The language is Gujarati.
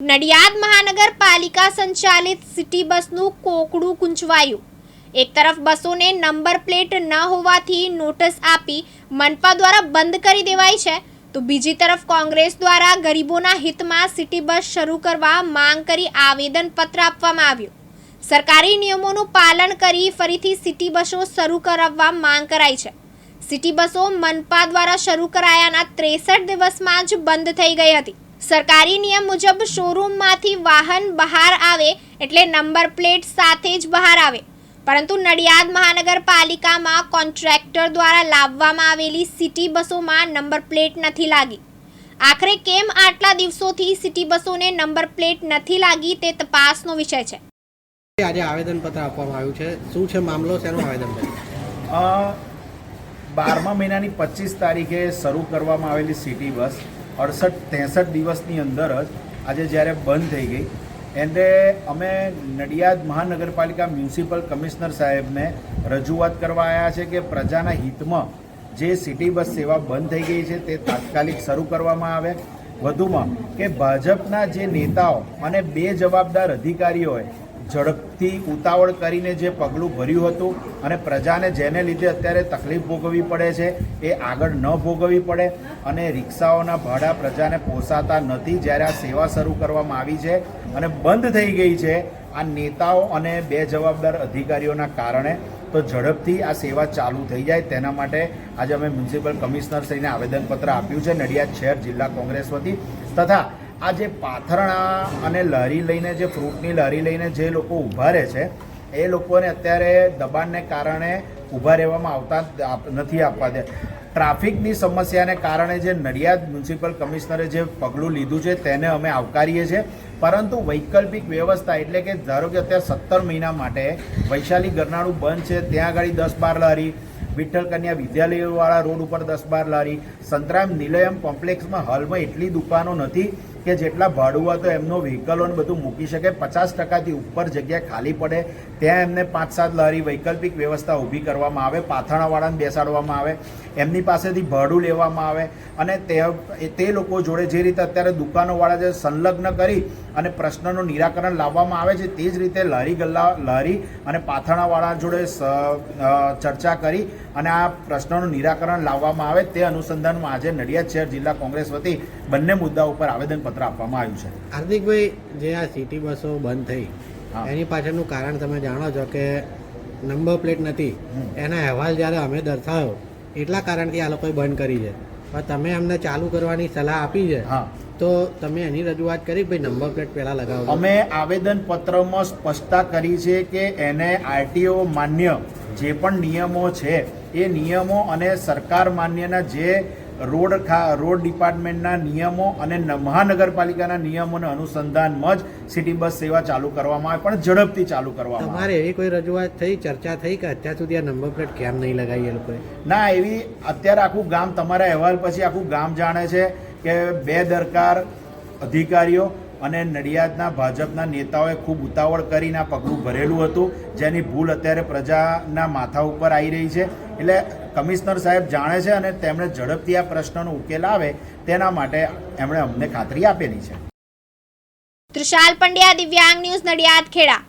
નડિયાદ મહાનગરપાલિકા સંચાલિત સિટી બસનું કોકડું કૂંચવાયું એક તરફ બસોને નંબર પ્લેટ ન હોવાથી નોટિસ આપી મનપા દ્વારા બંધ કરી દેવાઈ છે, તો બીજી તરફ કોંગ્રેસ દ્વારા ગરીબોના હિતમાં સિટી બસ શરૂ કરવા માંગ કરી આવેદનપત્ર આપવામાં આવ્યું. સરકારી નિયમોનું પાલન કરી ફરીથી સિટી બસો શરૂ કરાવવા માંગ કરાઈ છે. સિટી બસો મનપા દ્વારા શરૂ કરાયાના ત્રેસઠ દિવસમાં જ બંધ થઈ ગઈ હતી. સરકારી નિયમ મુજબ શોરૂમમાંથી વાહન બહાર આવે એટલે નંબર પ્લેટ સાથે જ બહાર આવે. પરંતુ નડિયાદ મહાનગરપાલિકામાં કોન્ટ્રાક્ટર દ્વારા લાવવામાં આવેલી સિટી બસોમાં નંબર પ્લેટ નથી લાગી. આખરે કેમ આટલા દિવસોથી સિટી બસોને નંબર પ્લેટ નથી લાગી તે તપાસનો વિષય છે. આજે આવેદનપત્ર આપવામાં આવ્યું છે. શું છે મામલો? શેનું આવેદનપત્ર બારમા મહિનાની પચીસ તારીખે શરૂ કરવામાં આવેલી સિટી બસ અડસઠ, ત્રેસઠ દિવસની અંદર જ આજે જ્યારે બંધ થઈ ગઈ એટલે અમે નડિયાદ મહાનગરપાલિકા મ્યુનિસિપલ કમિશનર સાહેબને રજૂઆત કરવા આવ્યા છે કે પ્રજાના હિતમાં જે સિટી બસ સેવા બંધ થઈ ગઈ છે તે તાત્કાલિક શરૂ કરવામાં આવે. વધુમાં કે ભાજપના જે નેતાઓ અને બે જવાબદાર અધિકારીઓએ ઝડપથી ઉતાવળ કરીને જે પગલું ભર્યું હતું અને પ્રજાને જેને લીધે અત્યારે તકલીફ ભોગવવી પડે છે, એ આગળ ન ભોગવવી પડે અને રિક્ષાઓના ભાડા પ્રજાને પોસાતા નથી જ્યારે આ સેવા શરૂ કરવામાં આવી છે અને બંધ થઈ ગઈ છે. આ નેતાઓ અને બે જવાબદાર અધિકારીઓના કારણે તો ઝડપથી આ સેવા ચાલુ થઈ જાય. તેના માટે આજે અમે મ્યુનિસિપલ કમિશનર શ્રીને આવેદનપત્ર આપ્યું છે. નડિયાદ શહેર જિલ્લા કોંગ્રેસ વતી તથા આ જે પાથરણા અને લારી લઈને જે ફ્રૂટની લારી લઈને જે લોકો ઊભા રહે છે, એ લોકોને અત્યારે દબાણને કારણે ઊભા રહેવામાં આવતા નથી આપવા દે. ટ્રાફિકની સમસ્યાને કારણે જે નડિયાદ મ્યુનિસિપલ કમિશનરે જે પગલું લીધું છે, તેને અમે આવકારીએ છીએ. પરંતુ વૈકલ્પિક વ્યવસ્થા એટલે કે ધારો કે અત્યારે સત્તર મહિના માટે વૈશાલી ગરનાળું બંધ છે, ત્યાં આગળ દસ બાર લારી વિઠ્ઠલ કન્યા વિદ્યાલયવાળા રોડ ઉપર દસ બાર લારી સંતરામ નિલયમ કોમ્પ્લેક્સમાં હાલમાં એટલી દુકાનો નથી કે જેટલા ભાડુઆ તો એમનો વ્હીકલો ને બધું મૂકી શકે. પચાસ ટકાથી ઉપર જગ્યા ખાલી પડે, ત્યાં એમને પાંચ સાત લહેરી વૈકલ્પિક વ્યવસ્થા ઊભી કરવામાં આવે પાથાણાવાળાને બેસાડવામાં આવે, એમની પાસેથી ભાડું લેવામાં આવે અને તે તે લોકો જોડે જે રીતે અત્યારે દુકાનોવાળા જે સંલગ્ન કરી અને પ્રશ્નનું નિરાકરણ લાવવામાં આવે છે, તે જ રીતે લહેરી ગલ્લા લહેરી અને પાથાણાવાળા જોડે ચર્ચા કરી અને આ પ્રશ્નનું નિરાકરણ લાવવામાં આવે. તે અનુસંધાનમાં આજે નડિયાદ શહેર જિલ્લા કોંગ્રેસ વતી બંને મુદ્દા ઉપર આવેદનપત્ર આપવામાં આવ્યું છે. હાર્દિકભાઈ જે આ સિટી બસો બંધ થઈ એની પાછળનું કારણ તમે જાણો છો કે નંબર પ્લેટ નથી. એના અહેવાલ જ્યારે અમે દર્શાવ્યો એટલા કારણથી આ લોકોએ બંધ કરી છે. પણ તમે અમને ચાલુ કરવાની સલાહ આપી છે તો તમે એની રજૂઆત કરી ભાઈ નંબર પ્લેટ પહેલા લગાવો અમે આવેદન પત્રમાં સ્પષ્ટતા કરી છે કે એને આરટીઓ માન્ય જે પણ નિયમો છે એ નિયમો અને સરકાર માન્યના જે રોડ ખા રોડ ડિપાર્ટમેન્ટના નિયમો અને મહાનગરપાલિકાના નિયમોના અનુસંધાનમાં જ સિટી બસ સેવા ચાલુ કરવામાં આવે પણ ઝડપથી ચાલુ કરવામાં તમારે એવી કોઈ રજૂઆત થઈ ચર્ચા થઈ કે અત્યાર સુધી આ નંબર પ્લેટ કેમ નહીં લગાવી એ લોકોએ? ના એવી અત્યારે આખું ગામ તમારા અહેવાલ પછી આખું ગામ જાણે છે કે બે દરકાર અધિકારીઓ અને નડિયાદના ભાજપના નેતાઓએ ખૂબ ઉતાવળ કરીને આ પગલું ભરેલું હતું જેની ભૂલ અત્યારે પ્રજાના માથા ઉપર આવી રહી છે. એટલે કમિશનર સાહેબ જાણે છે અને તેમણે ઝડપથી આ પ્રશ્નનો ઉકેલ આવે તેના માટે એમણે અમને ખાતરી આપેલી છે. તૃષાલ પંડ્યા દિવ્યાંગ ન્યૂઝ નડિયાદ, ખેડા.